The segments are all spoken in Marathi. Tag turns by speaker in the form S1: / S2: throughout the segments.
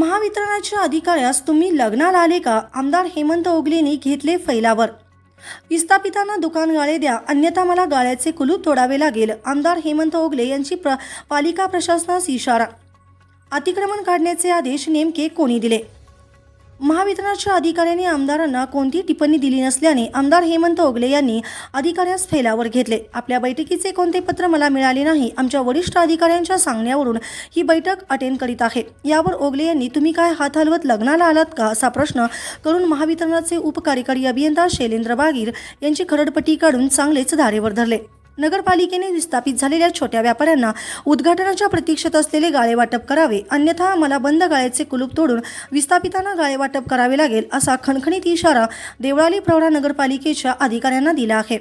S1: महावितरणाच्या अधिकाऱ्यास तुम्ही लग्नाला आले का? आमदार हेमंत ओगलेंनी घेतले फैलावर. विस्थापितांना दुकान गाळे द्या अन्यथा मला गाळ्याचे कुलूप तोडावे लागेल आमदार हेमंत ओगले यांची प्र पालिका प्रशासनास इशारा. अतिक्रमण काढण्याचे आदेश नेमके कोणी दिले? महावितरणाच्या अधिकाऱ्यांनी आमदारांना कोणती टिप्पणी दिली नसल्याने आमदार हेमंत ओगले यांनी अधिकाऱ्यास फैलावर घेतले. आपल्या बैठकीचे कोणते पत्र मला मिळाले नाही आमच्या वरिष्ठ अधिकाऱ्यांच्या सांगण्यावरून ही बैठक अटेंड करीत आहे. यावर ओगले यांनी तुम्ही काय हात हलवत लग्नाला आलात का? असा प्रश्न करून महावितरणाचे उपकार्यकारी अभियंता शैलेंद्र बागीर यांची खरडपट्टी काढून चांगलेच धारेवर धरले. नगरपालिकेने विस्थापित झालेल्या छोट्या व्यापाऱ्यांना उद्घाटनाच्या प्रतीक्षेत असलेले गाळे वाटप करावे अन्यथा मला बंद गाळ्याचे कुलूप तोडून विस्थापितांना गाळे वाटप करावे लागेल असा खणखणीत इशारा देवळाली प्रवरा नगरपालिकेच्या अधिकाऱ्यांना दिला आहे.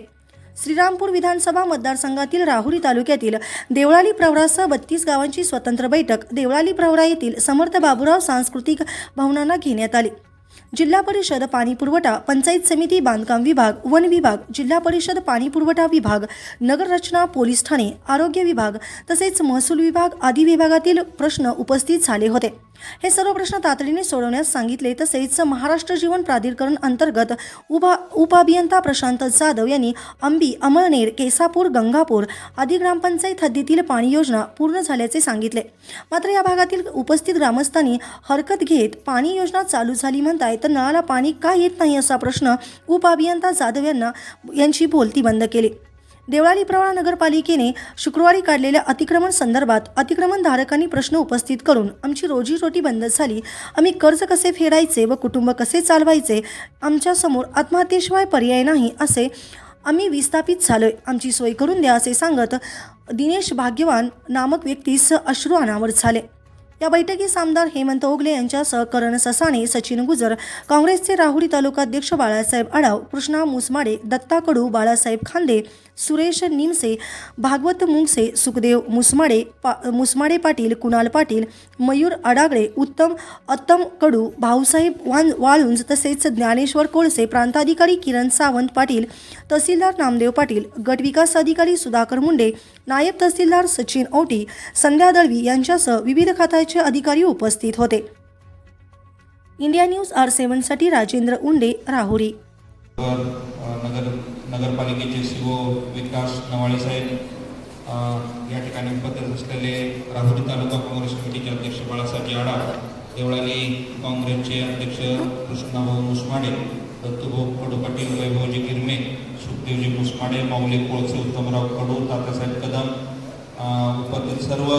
S1: श्रीरामपूर विधानसभा मतदारसंघातील राहुरी तालुक्यातील देवळाली प्रवरासह बत्तीस गावांची स्वतंत्र बैठक देवळाली प्रवरा येथील समर्थ बाबुराव सांस्कृतिक भवनांना घेण्यात आली. जिल्हा परिषद पाणी पुरवठा पंचायत समिती बांधकाम विभाग वन विभाग जिल्हा परिषद पाणी पुरवठा विभाग नगररचना पोलीस ठाणे आरोग्य विभाग तसेच महसूल विभाग आदी विभागातील प्रश्न उपस्थित झाले होते. हे सर्व प्रश्न तातडीने सोडवण्यास सांगितले. तसेच महाराष्ट्र जीवन प्राधिकरण अंतर्गत उभा उपअभियंता प्रशांत जाधव यांनी अंबी अमळनेर केसापूर गंगापूर आदी ग्रामपंचायत हद्दीतील पाणी योजना पूर्ण झाल्याचे सांगितले. मात्र या भागातील उपस्थित ग्रामस्थांनी हरकत घेत पाणी योजना चालू झाली म्हणताय तर नळाला पाणी का येत नाही असा प्रश्न उपअभियंता जाधव यांना यांची बोलती बंद केली. देवळाली प्रवरा नगरपालिकेने शुक्रवारी काढलेल्या अतिक्रमण संदर्भात अतिक्रमणधारकांनी प्रश्न उपस्थित करून आमची रोजीरोटी बंद झाली. आम्ही कर्ज कसे फेडायचे व कुटुंब कसे चालवायचे? आमच्यासमोर आत्महत्येशिवाय पर्याय नाही असे आम्ही विस्थापित झालोय. आमची सोय करून द्या असे सांगत दिनेश भाग्यवान नामक व्यक्तीस अश्रू अनावर झाले. या बैठकीस आमदार हेमंत ओगले यांच्यासह करण ससाणे सचिन गुजर काँग्रेसचे राहुरी तालुकाध्यक्ष बाळासाहेब आढाव कृष्णा मुसमाडे दत्ता कडू बाळासाहेब खांदे सुरेश निमसे भागवत मुंगसे सुखदेव मुसमाडे पा मुसमाडे पाटील कुणाल पाटील मयूर अडागळे उत्तम अत्तम कडू भाऊसाहेब वान वाळुंज तसेच ज्ञानेश्वर कोळसे प्रांताधिकारी किरण सावंत पाटील तहसीलदार नामदेव पाटील गट विकास अधिकारी सुधाकर मुंडे नायब तहसीलदार सचिन औटी संध्या दळवी यांच्यासह विविध खात्याचे अधिकारी उपस्थित होते. इंडिया न्यूज आर सेवनसाठी राजेंद्र उंडे राहुरी.
S2: नगर नगरपालिकेचे सी ओ विकास नवाळे साहेब या ठिकाणी उपस्थित असलेले राहुरी तालुका काँग्रेस समितीचे अध्यक्ष बाळासाहेब याडा देवळाली काँग्रेसचे अध्यक्ष कृष्णाभाऊ मुसमाडे दत्तूभाऊ कडू पाटील वैभवजी गिरमे सुखदेवजी मुसमाडे माऊली कोळसे उत्तमराव कडू तात्यासाहेब कदम उपस्थित सर्व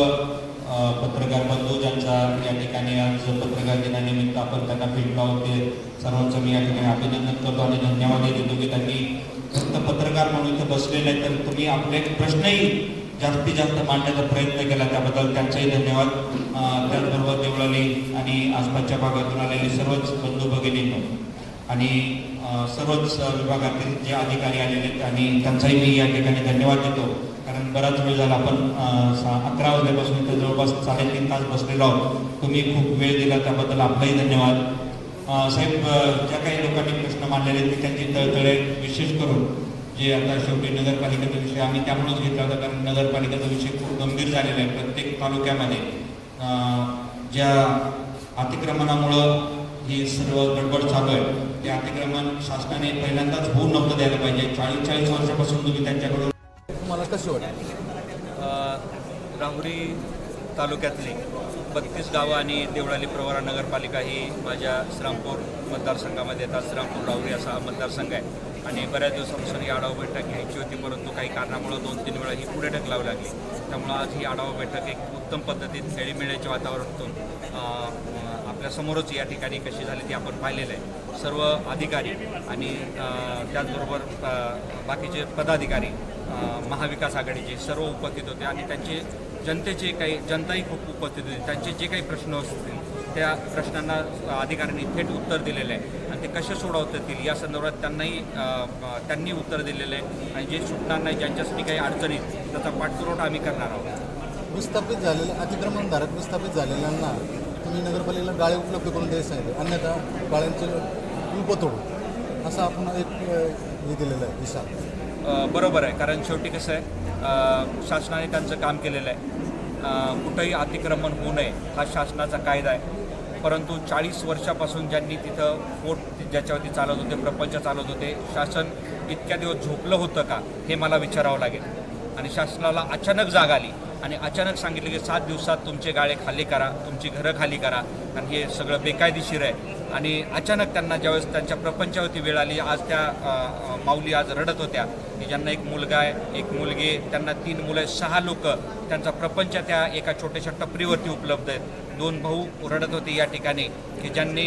S2: पत्रकार बंधू ज्यांचा या ठिकाणी आज पत्रकार दिनानिमित्त आपण त्यांना भेटलो होते सर्वांचं मी या ठिकाणी अभिनंदन करतो आणि धन्यवाद देतो की त्यांनी फक्त पत्रकार म्हणून इथे बसलेले आहेत तर तुम्ही आपले प्रश्नही जास्तीत जास्त मांडण्याचा प्रयत्न केला. त्याबद्दल त्यांचाही धन्यवाद. त्याचबरोबर देवळाली आणि आसपासच्या भागातून आलेले सर्वच बंधू भगिनींनो आणि सर्वच विभागातील जे अधिकारी आलेले आहेत आणि त्यांचाही मी या ठिकाणी धन्यवाद देतो. कारण बराच वेळ झाला आपण अकरा वाजल्यापासून इथे जवळपास साडेतीन तास बसलेलो आहोत. तुम्ही खूप वेळ दिला त्याबद्दल आपलाही धन्यवाद. साहेब ज्या काही लोकांनी प्रश्न मांडलेले आहेत ते त्यांची तळतळे विशेष करून जे आता शेवटी नगरपालिकेचा विषय आम्ही त्यामुळेच घेतला होता कारण नगरपालिकेचा विषय खूप गंभीर झालेला आहे प्रत्येक तालुक्यामध्ये. ज्या अतिक्रमणामुळं ही सर्व गडबड चालू आहे ते अतिक्रमण शासनाने पहिल्यांदाच होऊ नव्हतं द्यायला पाहिजे. चाळीस चाळीस वर्षापासून तुम्ही त्यांच्याकडून
S3: तुम्हाला कसं वाटतं?
S4: अ, राहुरी तालुक्यातली बत्तीस गावं आणि देवळाली प्रवरा नगरपालिका ही माझ्या श्रामपूर मतदारसंघामध्ये येतात. श्रामपूर राहुरी असा हा मतदारसंघ आहे. आणि बऱ्याच दिवसापासून ही आढावा बैठक घ्यायची होती परंतु काही कारणामुळं दोन तीन वेळा ही पुढे ढकलावी लागली. त्यामुळं आज ही आढावा बैठक एक उत्तम पद्धतीत खेळीमेळ्याच्या वातावरणातून आपल्यासमोरच या ठिकाणी कशी झाली ती आपण पाहिलेलं आहे. सर्व अधिकारी आणि त्याचबरोबर बाकीचे पदाधिकारी महाविकास आघाडीचे सर्व उपस्थित होते आणि त्यांचे जनतेचे काही जनताही खूप उपस्थित होती. त्यांचे जे काही प्रश्न असतील त्या प्रश्नांना अधिकाऱ्यांनी थेट उत्तर दिलेलं आहे. आणि ते कसे सोडवता येतील या संदर्भात त्यांनाही त्यांनी उत्तर दिलेलं आहे. आणि जे सुटणार नाही ज्यांच्यासाठी काही अडचणी त्याचा पाठपुरवठा आम्ही करणार आहोत.
S3: विस्थापित झालेले अतिक्रमणधारक विस्थापित झालेल्यांना तुम्ही नगरपालिकेला गाळे उपलब्ध करून द्यायचं सांगितलं अन्यथा गाळ्यांचे कुलप तोडू. असं आपण एक हे दिलेलं आहे
S4: अ, बरोबर आहे. कारण शेवटी कसं आहे शासनाने त्यांचं काम केलेलं आहे. कुठंही अतिक्रमण होऊ नये हा शासनाचा कायदा आहे. परंतु चाळीस वर्षापासून ज्यांनी तिथं पोट ज्याच्यावरती चालत होते प्रपंच चालत होते शासन इतक्या दिवस झोपलं होतं का हे मला विचारावं लागेल. आणि शासनाला अचानक जाग आली. आणि अचानक सांगितलं की सात दिवसात तुमचे गाळे खाली करा तुमची घरं खाली करा. कारण हे सगळं बेकायदेशीर आहे. आणि अचानक त्यांना ज्यावेळेस त्यांच्या प्रपंचावरती वेळ आली आज त्या माऊली आज रडत होत्या. की ज्यांना एक मुलगा आहे एक मुलगी त्यांना तीन मुलं सहा लोक. त्यांचा प्रपंच त्या एका छोट्याशा टपरीवरती उपलब्ध आहेत. दोन भाऊ रडत होते या ठिकाणी की ज्यांनी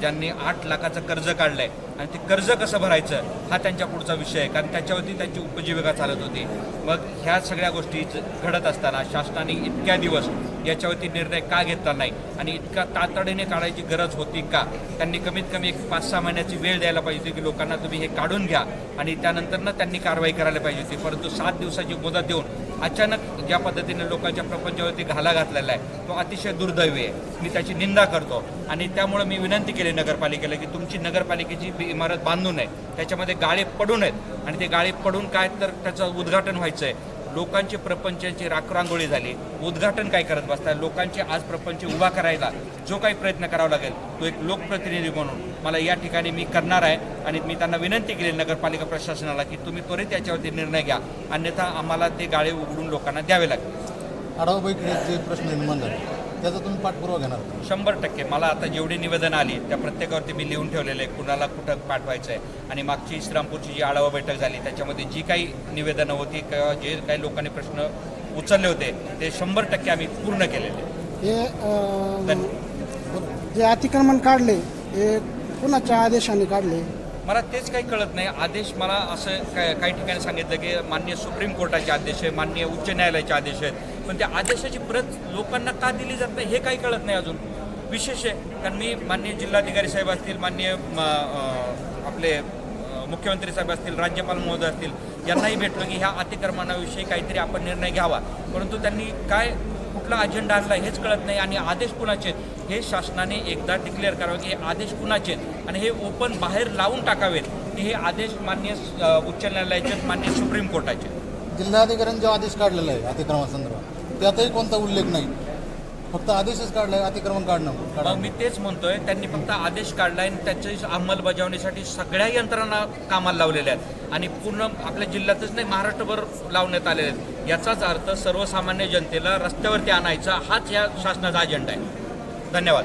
S4: ज्यांनी आठ लाखाचं कर्ज काढलं आहे आणि ते कर्ज कसं भरायचं? हा त्यांच्या पुढचा विषय आहे. कारण त्याच्यावरती त्यांची उपजीविका चालत होती. मग ह्या सगळ्या गोष्टी घडत असतात. असताना शासनाने इतक्या दिवस याच्यावरती निर्णय का घेतला नाही? आणि इतका तातडीने काढायची गरज होती का? त्यांनी कमीत कमी एक पाच सहा महिन्याची वेळ द्यायला पाहिजे होती की लोकांना तुम्ही हे काढून घ्या आणि त्यानंतर ना त्यांनी कारवाई करायला पाहिजे होती. परंतु सात दिवसाची मुदत देऊन अचानक ज्या पद्धतीने लोकांच्या प्रपंचावरती घाला घातलेला आहे तो अतिशय दुर्दैवी आहे. मी त्याची निंदा करतो आणि त्यामुळे मी विनंती केली नगरपालिकेला की तुमची नगरपालिकेची इमारत बांधून नये. त्याच्यामध्ये गाळे पडून आहेत आणि ते गाळे पडून काय तर त्याचं उद्घाटन व्हायचं आहे लोकांचे प्रपंचाची राखरांगोळी झाली. उद्घाटन काय करत बसताय? लोकांचे आज प्रपंच उभा करायला जो काही प्रयत्न करावा लागेल तो एक लोकप्रतिनिधी म्हणून मला या ठिकाणी मी करणार आहे आणि मी त्यांना विनंती केली नगरपालिका प्रशासनाला की तुम्ही त्वरित याच्यावरती निर्णय घ्या. अन्यथा आम्हाला ते गाळे उघडून लोकांना द्यावे लागेल
S3: आढावा जे प्रश्न निर्माण झाले त्याचा तुम्ही पाठपुरावा घेणार?
S4: शंभर टक्के. मला आता जेवढी निवेदन आली त्या प्रत्येकावरती मी लिहून ठेवलेलं आहे. कुणाला कुठं पाठवायचं आहे आणि मागची श्रीरामपूरची जी आढावा बैठक झाली त्याच्यामध्ये जी काही निवेदनं होती किंवा जे काही लोकांनी प्रश्न उचलले होते ते शंभर टक्के आम्ही पूर्ण केलेले.
S5: हे जे अतिक्रमण काढले हे कुणाच्या आदेशाने काढले?
S4: मला तेच काही कळत नाही. आदेश मला असं काय काही ठिकाणी सांगितलं की मान्य सुप्रीम कोर्टाचे आदेश आहे मान्य उच्च न्यायालयाचे आदेश आहेत. पण त्या आदेशाची प्रत लोकांना का दिली जात नाही हे काही कळत नाही अजून. विशेष आहे कारण मी मान्य जिल्हाधिकारी साहेब असतील मान्य आपले मुख्यमंत्री साहेब असतील राज्यपाल महोदय असतील यांनाही भेटलो की ह्या अतिक्रमणाविषयी काहीतरी आपण निर्णय घ्यावा. परंतु त्यांनी काय कुठला अजेंडा आणला हेच कळत नाही आणि आदेश कुणाचे? हे शासनाने एकदा डिक्लेअर करावे की हे आदेश कुणाचे? आणि हे ओपन बाहेर लावून टाकावेत की हे आदेश मान्य उच्च न्यायालयाचे मान्य सुप्रीम कोर्टाचे.
S3: जिल्हाधिकाऱ्यांनी जो आदेश काढलेला आहे अतिक्रमणासंदर्भात. त्यातही कोणता उल्लेख नाही. फक्त आदेशच काढला आहे अतिक्रमण काढणं. काढा.
S4: मी तेच म्हणतोय त्यांनी फक्त आदेश काढलाय आणि त्याची अंमलबजावणीसाठी सगळ्या यंत्रणा कामाला लावलेल्या आहेत. आणि पूर्ण आपल्या जिल्ह्यातच नाही महाराष्ट्रभर लावण्यात आलेले आहेत. याचाच अर्थ सर्वसामान्य जनतेला रस्त्यावरती आणायचा हाच या शासनाचा अजेंडा आहे. धन्यवाद.